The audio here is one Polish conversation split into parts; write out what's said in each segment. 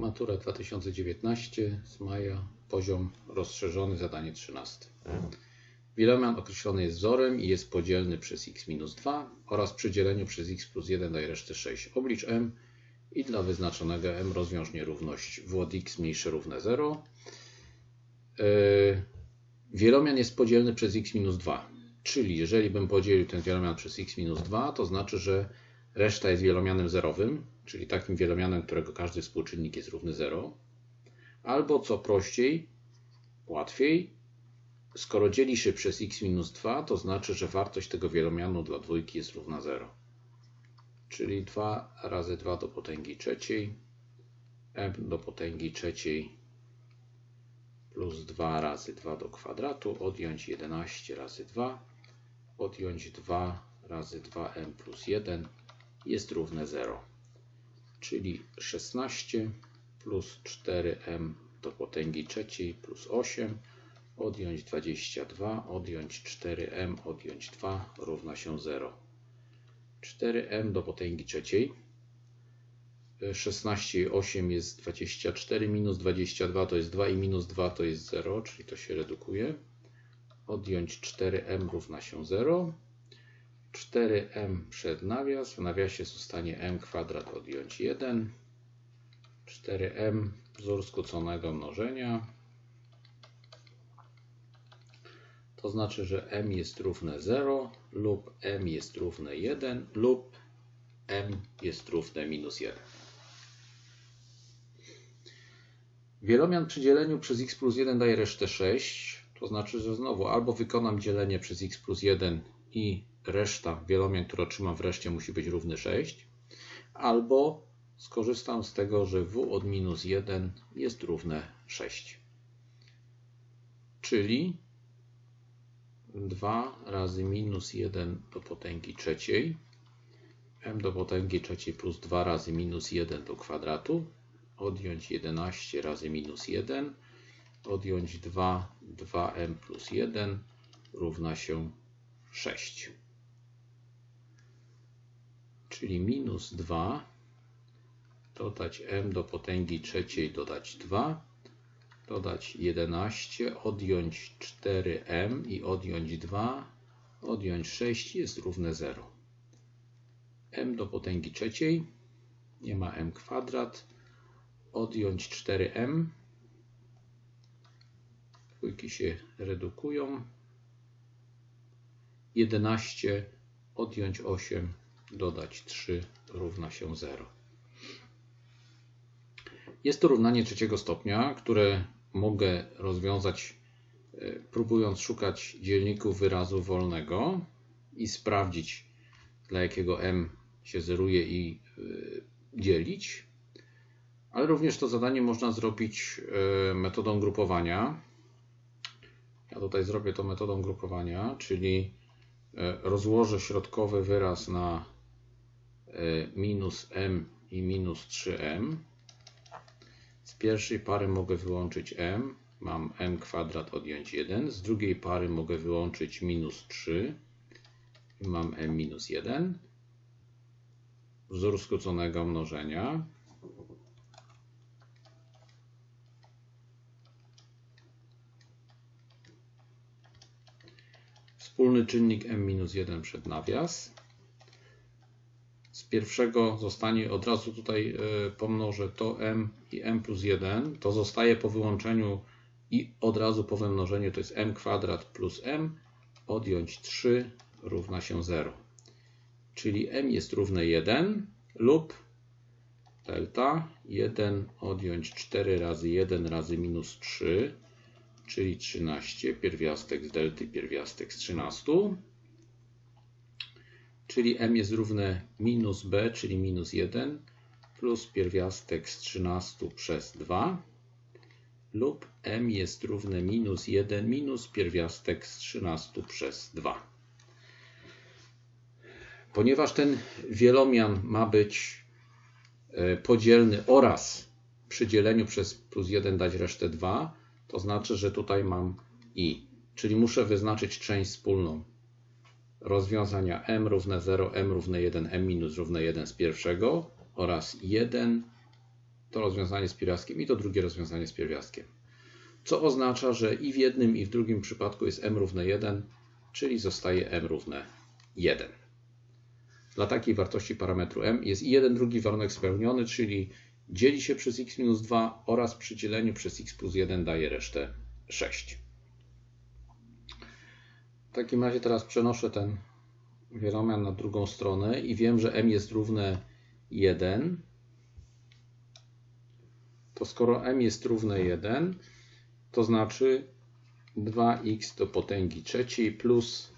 Matura 2019 z maja, poziom rozszerzony, zadanie 13. Wielomian określony jest wzorem i jest podzielny przez x minus 2 oraz przy dzieleniu przez x plus 1 daje resztę 6. Oblicz m i dla wyznaczonego m rozwiąż nierówność w od x mniejsze równe 0. Yy, Wielomian jest podzielny przez x minus 2, czyli jeżeli bym podzielił ten wielomian przez x minus 2, to znaczy, że reszta jest wielomianem zerowym, czyli takim wielomianem, którego każdy współczynnik jest równy 0. Albo co prościej, łatwiej, skoro dzieli się przez x minus 2, to znaczy, że wartość tego wielomianu dla dwójki jest równa 0. Czyli 2 razy 2 do potęgi trzeciej, m do potęgi trzeciej plus 2 razy 2 do kwadratu, odjąć 11 razy 2, odjąć 2 razy 2m plus 1 jest równe 0. Czyli 16 plus 4m do potęgi trzeciej plus 8, odjąć 22, odjąć 4m, odjąć 2 równa się 0. 4m do potęgi trzeciej 16 i 8 jest 24, minus 22 to jest 2 i minus 2 to jest 0, czyli to się redukuje. Odjąć 4m równa się 0. 4m przed nawias, w nawiasie zostanie m kwadrat odjąć 1. 4m wzór skróconego mnożenia. To znaczy, że m jest równe 0 lub m jest równe 1 lub m jest równe minus 1. Wielomian przy dzieleniu przez x plus 1 daje resztę 6. To znaczy, że znowu albo wykonam dzielenie przez x plus 1 i reszta wielomian, który otrzymam wreszcie musi być równy 6. Albo skorzystam z tego, że w od minus 1 jest równe 6. Czyli 2 razy minus 1 do potęgi trzeciej m do potęgi trzeciej plus 2 razy minus 1 do kwadratu odjąć 11 razy minus 1, odjąć 2, 2m plus 1 równa się 6. Czyli minus 2 dodać m do potęgi trzeciej dodać 2, dodać 11, odjąć 4m i odjąć 2, odjąć 6 jest równe 0. m do potęgi trzeciej, nie ma m kwadrat, odjąć 4m. Dwójki się redukują. 11 odjąć 8 dodać 3 równa się 0. Jest to równanie trzeciego stopnia, które mogę rozwiązać e, próbując szukać dzielników wyrazu wolnego i sprawdzić dla jakiego m się zeruje i e, dzielić. Ale również to zadanie można zrobić e, metodą grupowania. Ja tutaj zrobię to metodą grupowania, czyli rozłożę środkowy wyraz na minus m i minus 3m. Z pierwszej pary mogę wyłączyć m, mam m kwadrat odjąć 1. Z drugiej pary mogę wyłączyć minus 3 i mam m minus 1. Wzór skróconego mnożenia. Wspólny czynnik m-1 przed nawias. Z pierwszego zostanie od razu tutaj e, pomnożę to m i m plus 1. To zostaje po wyłączeniu i od razu po wymnożeniu to jest m kwadrat plus m. Odjąć 3 równa się 0. Czyli m jest równe 1 lub delta 1 odjąć 4 razy 1 razy minus 3 czyli 13, pierwiastek z delty, pierwiastek z 13, czyli m jest równe minus b, czyli minus 1, plus pierwiastek z 13 przez 2, lub m jest równe minus 1 minus pierwiastek z 13 przez 2. Ponieważ ten wielomian ma być e, podzielny oraz przy dzieleniu przez plus 1 dać resztę 2, to znaczy, że tutaj mam i, czyli muszę wyznaczyć część wspólną rozwiązania m równe 0, m równe 1, m minus równe 1 z pierwszego oraz 1 to rozwiązanie z pierwiastkiem i to drugie rozwiązanie z pierwiastkiem. Co oznacza, że i w jednym i w drugim przypadku jest m równe 1, czyli zostaje m równe 1. Dla takiej wartości parametru m jest i jeden drugi warunek spełniony, czyli dzieli się przez x minus 2 oraz przy dzieleniu przez x plus 1 daje resztę 6. W takim razie teraz przenoszę ten wielomian na drugą stronę i wiem, że m jest równe 1, to skoro m jest równe 1, to znaczy 2x do potęgi trzeciej plus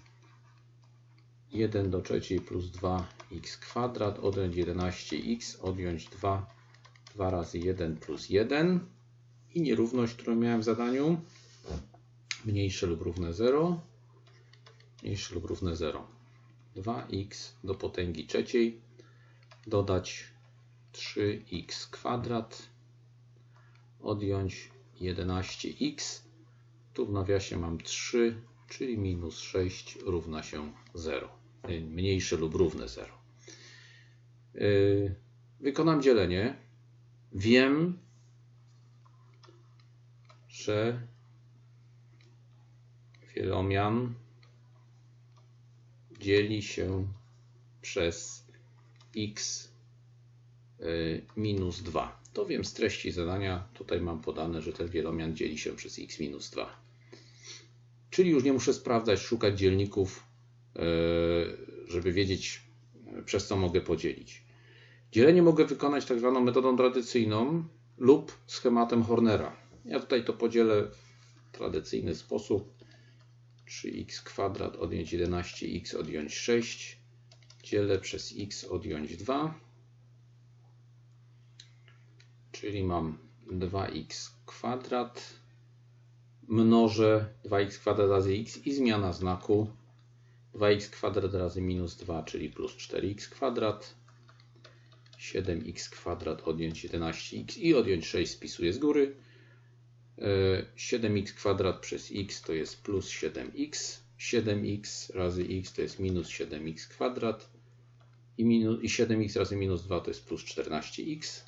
1 do trzeciej plus 2x kwadrat, odjąć 11x, odjąć 2, 2 razy 1 plus 1 i nierówność, którą miałem w zadaniu, mniejsze lub równe 0, mniejsze lub równe 0. 2x do potęgi trzeciej dodać 3x kwadrat odjąć 11x. Tu w nawiasie mam 3, czyli minus 6 równa się 0. Mniejsze lub równe 0. Yy, wykonam dzielenie. Wiem, że wielomian dzieli się przez x y, minus 2. To wiem z treści zadania. Tutaj mam podane, że ten wielomian dzieli się przez x minus 2. Czyli już nie muszę sprawdzać, szukać dzielników, y, żeby wiedzieć, przez co mogę podzielić. Dzielenie mogę wykonać tak zwaną metodą tradycyjną lub schematem Hornera. Ja tutaj to podzielę w tradycyjny sposób. 3x kwadrat odjąć 11x odjąć 6 dzielę przez x odjąć 2 czyli mam 2x kwadrat mnożę 2x kwadrat razy x i zmiana znaku. 2x kwadrat razy minus 2 czyli plus 4x kwadrat. 7x kwadrat odjąć 11x i odjąć 6 spisuję z góry 7x kwadrat przez x to jest plus 7x. 7x razy x to jest minus 7x kwadrat. I, minus, I 7x razy minus 2 to jest plus 14x.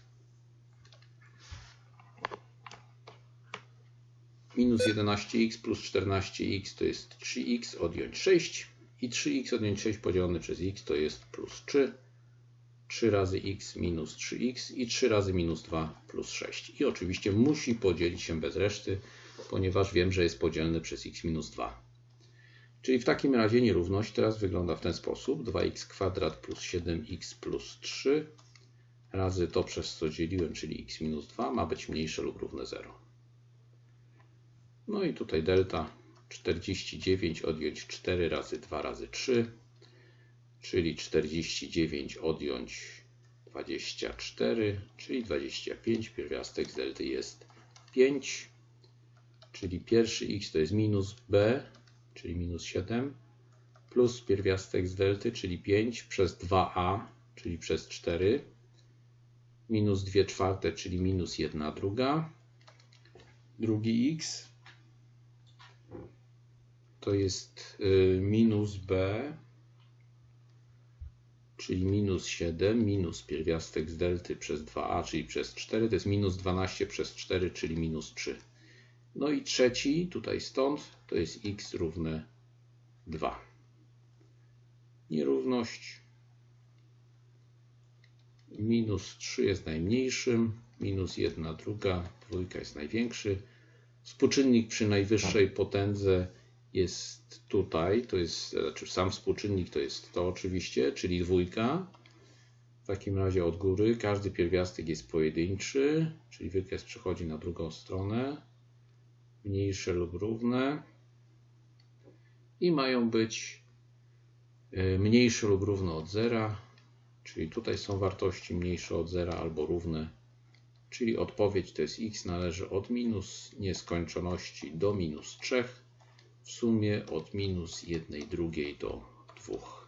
Minus 11x plus 14x to jest 3x odjąć 6. I 3x odjąć 6 podzielone przez x to jest plus 3. 3 razy x minus 3x i 3 razy minus 2 plus 6. I oczywiście musi podzielić się bez reszty, ponieważ wiem, że jest podzielny przez x minus 2. Czyli w takim razie nierówność teraz wygląda w ten sposób. 2x kwadrat plus 7x plus 3 razy to przez co dzieliłem, czyli x minus 2 ma być mniejsze lub równe 0. No i tutaj delta 49 odjąć 4 razy 2 razy 3 czyli 49 odjąć 24, czyli 25. Pierwiastek z delty jest 5, czyli pierwszy x to jest minus b, czyli minus 7, plus pierwiastek z delty, czyli 5 przez 2a, czyli przez 4, minus 2 czwarte, czyli minus 1 druga, drugi x to jest y, minus b czyli minus 7, minus pierwiastek z delty przez 2a, czyli przez 4, to jest minus 12 przez 4, czyli minus 3. No i trzeci, tutaj stąd, to jest x równe 2. Nierówność minus 3 jest najmniejszym, minus 1 druga, dwójka jest największy. Współczynnik przy najwyższej potędze jest tutaj, to jest, znaczy sam współczynnik to jest to oczywiście, czyli dwójka. W takim razie od góry każdy pierwiastek jest pojedynczy, czyli wykres przechodzi na drugą stronę, mniejsze lub równe. I mają być e, mniejsze lub równe od zera, czyli tutaj są wartości mniejsze od zera albo równe, czyli odpowiedź to jest x należy od minus nieskończoności do minus 3 w sumie od minus jednej drugiej do dwóch.